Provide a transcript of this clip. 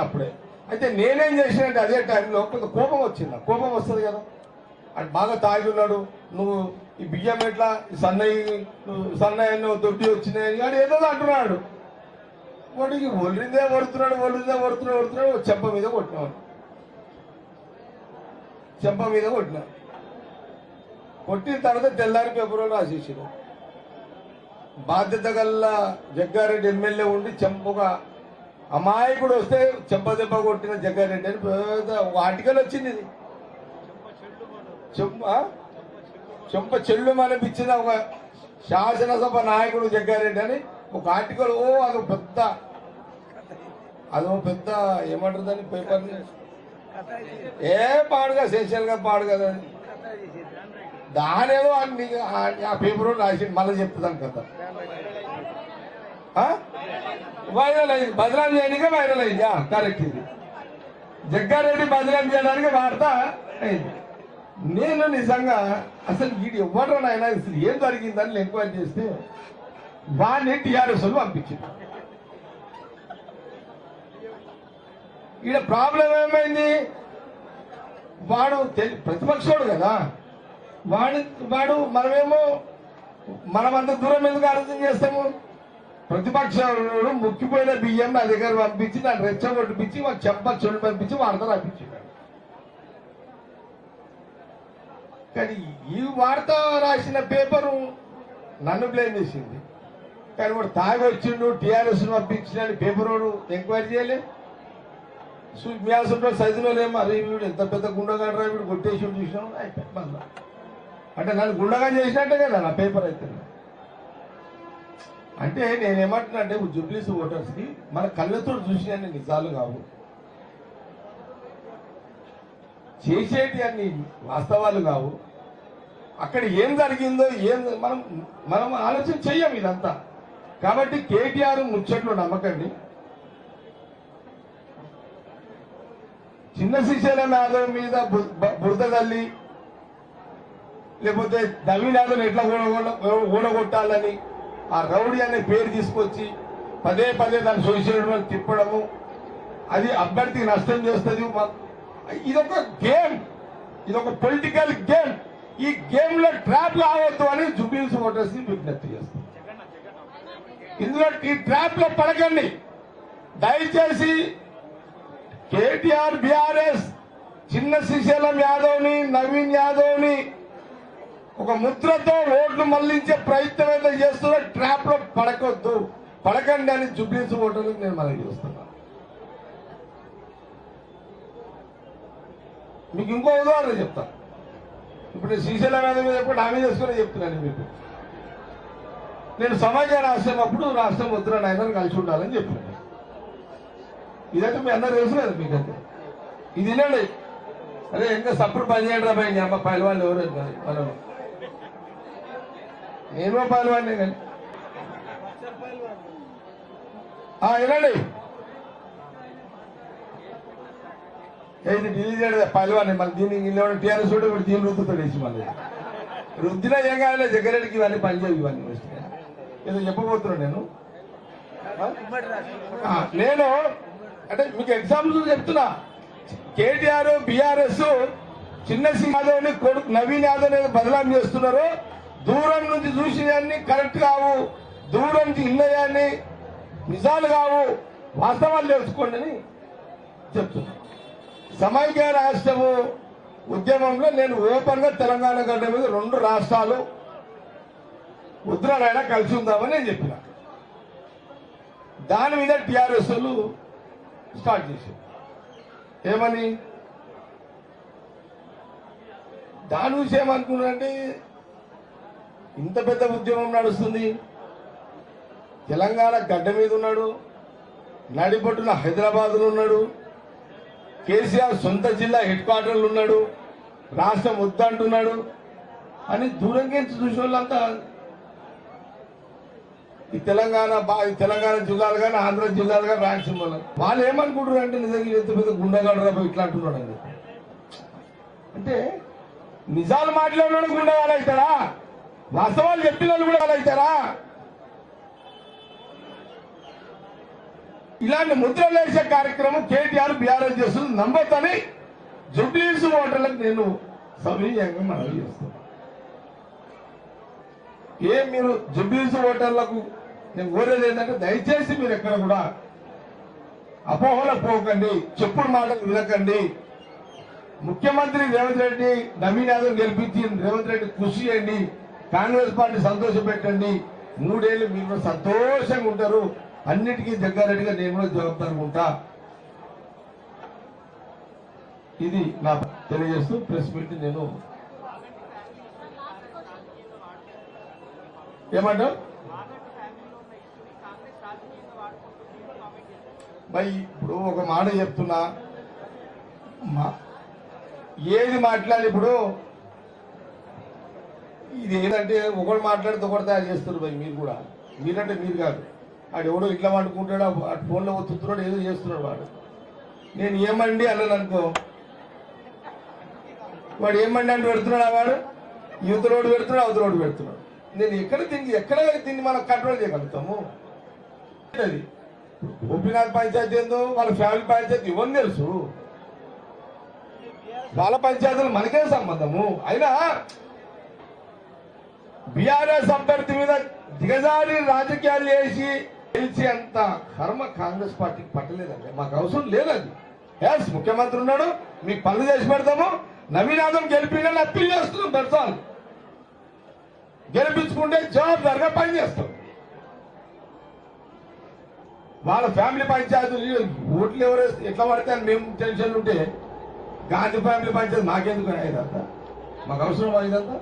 అప్పుడే అయితే నేనేం చేసినంటే అదే టైంలో కొంత కోపం వచ్చింది. కోపం వస్తుంది కదా. అంటే బాగా తాగి ఉన్నాడు. నువ్వు ఈ బియ్యం ఎట్లా? ఈ సన్నయ్య నువ్వు దొడ్డి వచ్చినాయని కానీ ఏదో అంటున్నాడు. వాడికి ఒళ్ళిందే పడుతున్నాడు ఒలిందే వరుతున్నాడు వరుతున్నాడు. చెంప మీద కొట్టినాడు చెంప మీద కొట్టినా కొట్టిన తర్వాత తెల్లారి పేపర్లో రాసేసాడు. బాధ్యత గల్లా జగ్గారెడ్డి ఎమ్మెల్యే ఉండి చెంపగా అమాయకుడు వస్తే చెంప దెబ్బ కొట్టిన జగ్గారెడ్డి అని పెద్ద ఒక ఆర్టికల్ వచ్చింది ఇది. చెంప చెంప చెల్లు అనిపించిన ఒక శాసనసభ నాయకుడు జగ్గారెడ్డి అని ఒక ఆర్టికల్. ఓ అది పెద్ద అదో పెద్ద ఏమంటారు దాన్ని పేపర్ ఏ పాడుగా సెన్షియల్గా పాడు కదా అది. దానేదో ఆ- ఆ పేపర్ రాసి మళ్ళీ చెప్తాను కదా వైరల్ అయింది. బదనాం చేయడానికి వైరల్ అయింది. కరెక్ట్ ఇది. జగ్గారెడ్డి బదనాం చేయడానికి వార్త అయింది. నేను నిజంగా అసలు వీడు ఎవరు నాయన? అసలు ఏం జరిగిందని ఎంక్వైరీ చేస్తే వాడిని టీఆర్ఎస్ పంపించింది ఈడ ప్రాబ్లం ఏమైంది? వాడు తెలి- ప్రతిపక్షోడు కదా. వాడు వాడు మనమేమో మనం అంత దూరం ఎందుకు ఆలోచన చేస్తాము? ప్రతిపక్షంలో ముక్కిపోయిన బియ్యం నా దగ్గర పంపించి నన్ను రెచ్చగొట్టిపించి వాడు చెంప చెడు పంపించి వార్త రాపించాడు. కానీ ఈ వార్త రాసిన పేపరు నన్ను బ్లేమ్ చేసింది. కానీ వాడు తాగి వచ్చిండు టీఆర్ఎస్ పంపించిన పేపర్ వాడు ఎంక్వైరీ చేయలే. వ్యాసంలో సైజులో లేమో అరే వీడు ఎంత పెద్ద గుండగాడు వీడు కొట్టేసి చూసినాం అయిపోయి అంటే నన్ను గుండగా చేసినట్టే కదా నా పేపర్ అయితే. అంటే నేనేమంటున్నా అంటే జుబ్లీస్ ఓటర్స్కి మన కళ్ళతో చూసిన నిజాలు కావు. చేసేటి అన్ని వాస్తవాలు కావు. అక్కడ ఏం జరిగిందో ఏం మనం మనం ఆలోచన చెయ్యం ఇదంతా. కాబట్టి కేటీఆర్ ముచ్చట్లు నమ్మకండి. చిన్న శిష్యుల యాదవ్ మీద బు- బ- బురద తల్లి లేకపోతే నవీన్ యాదవ్ ఎట్లా ఓడగొట్ట- ఓడగొట్టాలని ఆ రౌడీ అనే పేరు తీసుకొచ్చి పదే పదే దాన్ని సోషల్ తిప్పడము. అది అభ్యర్థికి నష్టం చేస్తుంది. ఇదొక గేమ్. ఇదొక పొలిటికల్ గేమ్. ఈ గేమ్లో ట్రాప్ కావద్దు అని జుబిల్స్ ఓటర్స్ని విజ్ఞప్తి చేస్తాం ఇందులో ఈ ట్రాప్లో పడకండి. దయచేసి కేటీఆర్ బీఆర్ఎస్ చిన్న శ్రీశైలం యాదవ్ని నవీన్ యాదవ్ని ఒక ముద్రతో ఓట్లు మళ్ళించే ప్రయత్నం అయితే చేస్తున్న ట్రాప్లో పడకొద్దు. పడకండి అని జుబ్లీస్ ఓటర్లకు నేను మనకి చేస్తున్నా మీకు ఇంకో ఉదాహరణ చెప్తా. ఇప్పుడు నేను శ్రీశైలం మీద ఎప్పుడు హామీ చేసుకునే చెప్తున్నాను మీకు. నేను సమాజ రాష్ట్రం అప్పుడు రాష్ట్రం ముద్ర నాయన కలిసి ఉండాలని చెప్పాను. ఇదైతే మీ అందరూ తెలుసు కదా మీకైతే. ఇది వినండి. అదే ఇంకా సప్పుడు పని చేయండి పైన భయ్ అమ్మ ఎవరు? మనం నేను పాల్వాడినే కానీ. వినండి. ఏది ఢిల్లీ చేయడం పైలవాడిని మళ్ళీ దీన్ని ఇల్లు టీఆర్ఎస్ కూడా ఇప్పుడు దీన్ని రుద్దుతాడు వేసి మళ్ళీ. రుద్దినా ఏం కావాలి జగ్గారెడ్డికి ఇవన్నీ పనిచేయవు ఇవన్నీ. ఏదో చెప్పబోతున్నాను నేను. నేను అంటే మీకు ఎగ్జాంపుల్స్ చెప్తున్నా. కేటీఆర్ బీఆర్ఎస్ చిన్న సింగ్ యాదవ్ని కొడుకు నవీన్ యాదవ్ బదలాం చేస్తున్నారు దూరం నుంచి చూసినవన్నీ కరెక్ట్ కావు. దూరం నుంచి ఇన్నయాన్ని నిజాలు కావు. వాస్తవాలు తెలుసుకోండి అని చెప్తున్నా. సమైక్య రాష్ట్రము ఉద్యమంలో నేను ఓపెన్గా తెలంగాణ గడ్డ మీద రెండు రాష్ట్రాలు ఉత్తరాయణ కలిసి ఉందామని నేను చెప్పిన. దాని మీద టిఆర్ఎస్ స్టార్ట్ చేశారు. ఏమని? దాని విషయం ఏమనుకున్నారంటే ఇంత పెద్ద ఉద్యమం నడుస్తుంది. తెలంగాణ గడ్డ మీద ఉన్నాడు. నడిపట్టున హైదరాబాద్లో ఉన్నాడు. కేసీఆర్ సొంత జిల్లా హెడ్ క్వార్టర్లు ఉన్నాడు. రాష్ట్రం వద్దంటున్నాడు. అని దూరంగా చూసిన వాళ్ళంతా ఈ తెలంగాణ బా- ఈ తెలంగాణ జిల్లాలు కానీ ఆంధ్ర జిల్లాలు కానీ రాయలసీమ వాళ్ళు వాళ్ళు ఏమనుకుంటారు అంటే నిజంగా ఎంత పెద్ద గుండెగాడు రా ఇట్లా అంటున్నాడు అంటే నిజాలు మాట్లాడినాడు గుండెగాడు అవుతాడా వాస్తవాలు చెప్పిన వాళ్ళు కూడా వాళ్ళైతారా? అవుతారా ఇలాంటి ముద్రలు వేసే కార్యక్రమం కేటీఆర్ బీఆర్ఎస్ చేస్తుంది. నమ్మొద్దని జుబ్లీస్ ఓటర్లకు నేను సవినీయంగా మనవి చేస్తాను ఏం మీరు జుబ్లీస్ ఓటర్లకు నేను కోరేది ఏంటంటే దయచేసి మీరు ఎక్కడ కూడా అపోహలకు పోకండి చెప్పుడు మాటలు వినకండి. ముఖ్యమంత్రి రేవంత్ రెడ్డి నవీన్ యాదవ్ గెలిపించి రేవంత్ రెడ్డి కృషి చేయండి. కాంగ్రెస్ పార్టీ సంతోషం పెట్టండి. మూడేళ్ళు మీరు సంతోషంగా ఉంటారు. అన్నిటికీ జగ్గారెడ్డిగా నేను కూడా జవాబుదారుగా ఉంటా. ఇది నా తెలియజేస్తూ ప్రెస్ మీట్ నేను ఏమంటావు? భయ్ ఇప్పుడు ఒక మాట చెప్తున్నా. మా- ఏది మాట్లాడి ఇప్పుడు ఇది ఏంటంటే ఒకడు మాట్లాడితే ఒకటి తయారు చేస్తారు భయ్ మీరు కూడా. మీరంటే మీరు కాదు. ఆడు ఎవడో ఇట్లా వండుకుంటాడు అటు ఫోన్లో ఒత్తుతున్నాడు ఏదో చేస్తున్నాడు వాడు. నేను ఏమండి అన్నాను అనుకో. వాడు ఏమండి అంటే పెడుతున్నాడు వాడు? యువత రోడ్డు పెడుతున్నాడు అవతల రోడ్డు పెడుతున్నాడు. నేను ఎక్కడ దీన్ని ఎక్కడ దీన్ని మనం కంట్రోల్ చేయగలుగుతాము? అది గోపీనాథ్ పంచాయతీ ఏందో వాళ్ళ ఫ్యామిలీ పంచాయతీ ఇవన్నీ తెలుసు. వాళ్ళ పంచాయతీలు మనకే సంబంధము? అయినా బీఆర్ఎస్ అభ్యర్థి మీద దిగజారి రాజకీయాలు చేసి గెలిచి అంత కర్మ కాంగ్రెస్ పార్టీకి పట్టలేదండి. మాకు అవసరం లేదండి ఎస్ ముఖ్యమంత్రి ఉన్నాడు మీకు పనులు చేసి పెడతాము. నవీనాథం గెలిపిందని అప్పీల్ చేస్తున్నాం పెడతాను గెలిపించుకుంటే జవాబుదారిగా పని చేస్తాం. వాళ్ళ ఫ్యామిలీ పంచాయతీలు ఓట్లు ఎవరు ఎట్లా పడితే అని మేము టెన్షన్ ఉంటే గాంధీ ఫ్యామిలీ పంచాయతీ మాకెందుకు ఇదంతా మాకు అవసరం ఇదంతా